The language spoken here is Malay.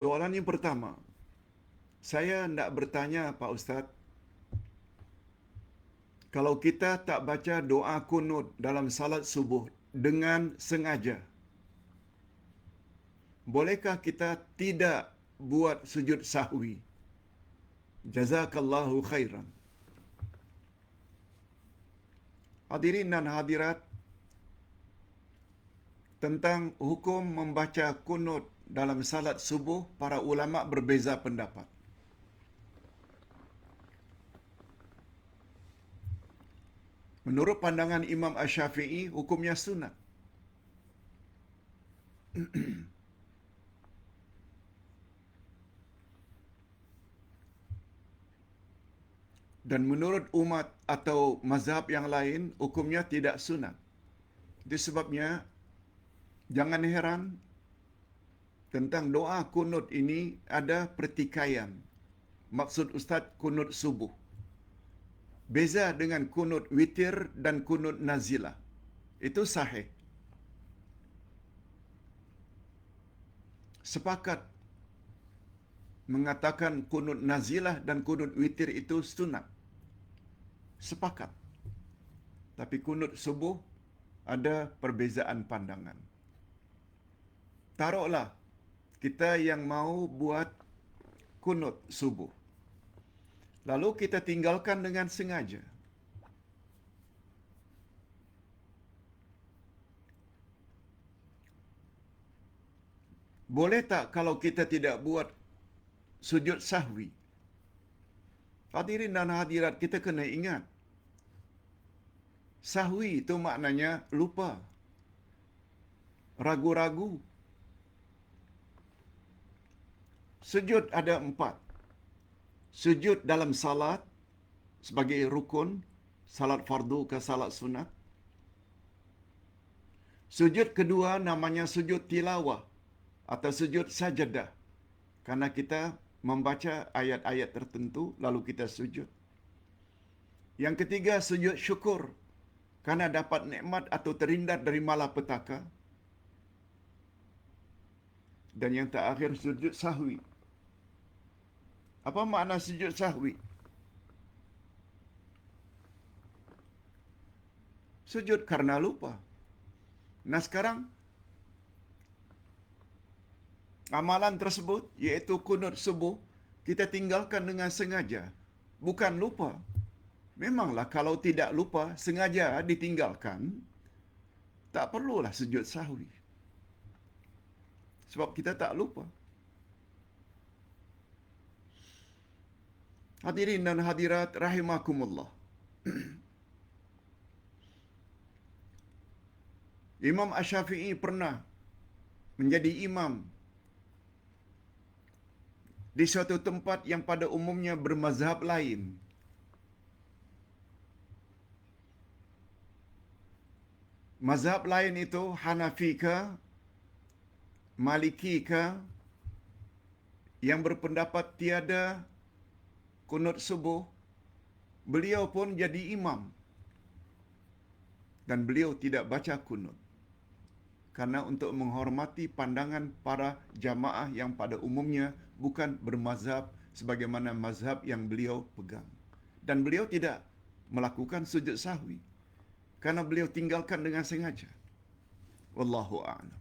Soalan yang pertama, saya nak bertanya Pak Ustaz, kalau kita tak baca doa kunut dalam salat subuh dengan sengaja, bolehkah kita tidak buat sujud sahwi? Jazakallahu khairan. Hadirin dan hadirat, tentang hukum membaca kunut dalam salat subuh, para ulama berbeza pendapat. Menurut pandangan Imam Ash-Syafi'i, hukumnya sunat. Dan menurut umat atau mazhab yang lain, hukumnya tidak sunat. Itu sebabnya, jangan heran tentang doa kunut ini ada pertikaian. Maksud Ustaz kunut subuh. Beza dengan kunut witir dan kunut nazilah. Itu sahih. Sepakat mengatakan kunut nazilah dan kunut witir itu sunat. Sepakat. Tapi kunut subuh ada perbezaan pandangan. Taruhlah kita yang mau buat kunut subuh. Lalu kita tinggalkan dengan sengaja. Boleh tak kalau kita tidak buat sujud sahwi? Hadirin dan hadirat kita kena ingat. Sahwi itu maknanya lupa. Ragu-ragu. Sujud ada empat. Sujud dalam salat sebagai rukun, salat fardu ke salat sunat. Sujud kedua namanya sujud tilawah atau sujud sajadah. Karena kita membaca ayat-ayat tertentu lalu kita sujud. Yang ketiga sujud syukur karena dapat nikmat atau terhindar dari malapetaka. Dan yang terakhir sujud sahwi. Apa makna sujud sahwi? Sujud karena lupa. Nah sekarang amalan tersebut iaitu kunut subuh kita tinggalkan dengan sengaja bukan lupa memanglah kalau tidak lupa sengaja ditinggalkan tak perlulah sujud sahwi sebab kita tak lupa hadirin dan hadirat rahimakumullah Imam Ash-Syafi'i pernah menjadi imam di suatu tempat yang pada umumnya bermazhab lain. Mazhab lain itu Hanafi ke, Maliki ke, yang berpendapat tiada kunut subuh, beliau pun jadi imam. Dan beliau tidak baca kunut. Karena untuk menghormati pandangan para jamaah yang pada umumnya bukan bermazhab sebagaimana mazhab yang beliau pegang. Dan beliau tidak melakukan sujud sahwi. Karena beliau tinggalkan dengan sengaja. Wallahu a'lam.